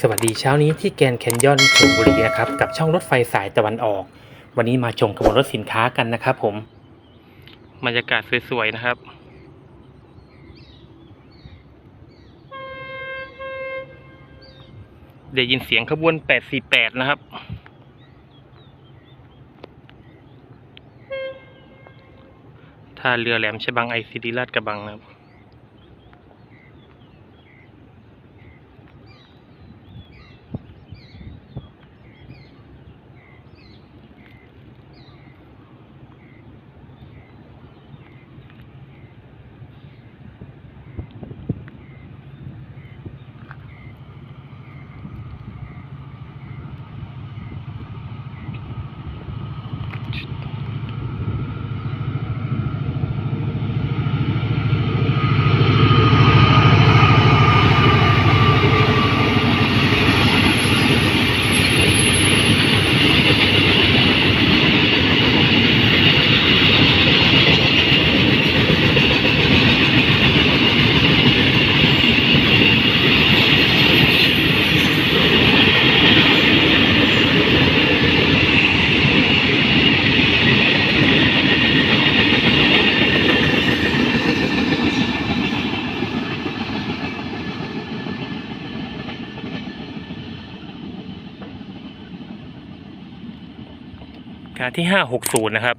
สวัสดีเช้านี้ที่แกนแคนยอนชลบุรีนะครับกับช่องรถไฟสายตะวันออก วันนี้มาชมขบวนรถสินค้ากันนะครับผมบรรยากาศสวยๆนะครับ ได้ยินเสียงขบวน 848 นะครับ ท่าเรือแหลมฉบังไอซีดีลาดกระบังนะครับ удачно. การที่ 560 นะครับ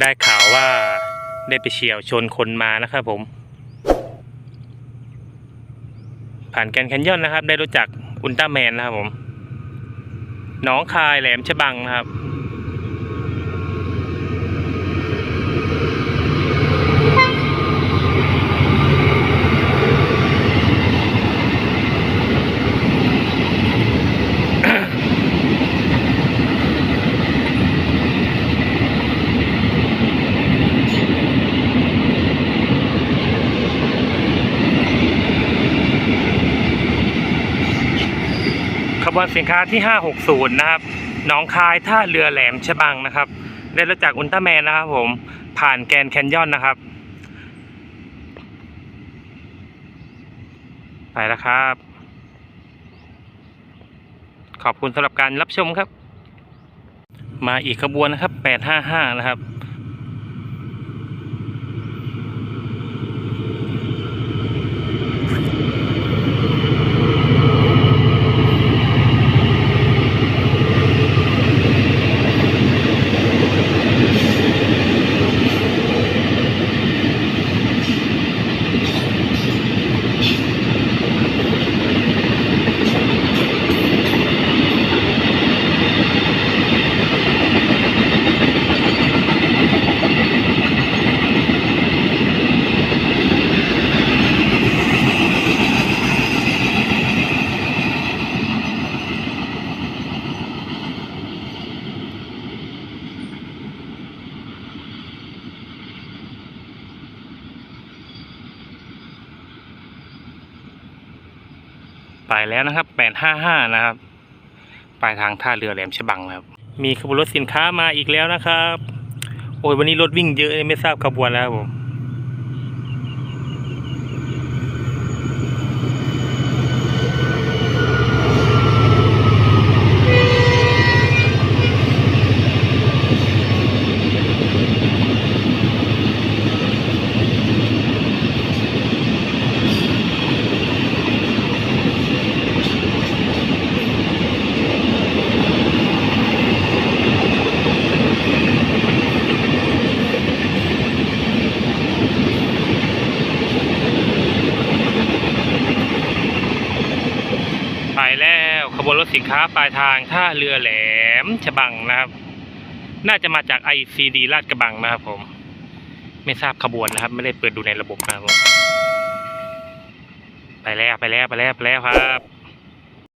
ได้ข่าวว่าได้ไปเฉียวชนคนมานะครับผม ผ่านแกรนแคนยอนนะครับ ได้รู้จักอุลตร้าแมนนะครับผม น้องคายแหลมฉบังนะครับ ขบวนสินค้าที่ 560 นะครับหนองคายท่าเรือแหลมฉบังนะครับ ได้รู้จักอุลตร้าแมนนะครับผม ผ่านแกนแคนยอนนะครับ ไปแล้วครับ ขอบคุณสำหรับการรับชมครับ มาอีกขบวนนะครับ 855 นะครับ ไปแล้วนะครับ 855 นะครับ ปลายทางท่าเรือแหลมฉบังนะครับ มีขบวนรถสินค้ามาอีกแล้วนะครับ โอ้ยวันนี้รถวิ่งเยอะไม่ทราบขบวนแล้วครับผม ไปแล้วขบวนรถสินค้าปลายทางท่าเรือแหลมฉบังนะครับ น่าจะมาจาก ICD ลาดกระบังนะครับผม ไม่ทราบขบวนนะครับ ไม่ได้เปิดดูในระบบนะครับผมไปแล้วไปแล้วไปแล้วไปแล้วครับ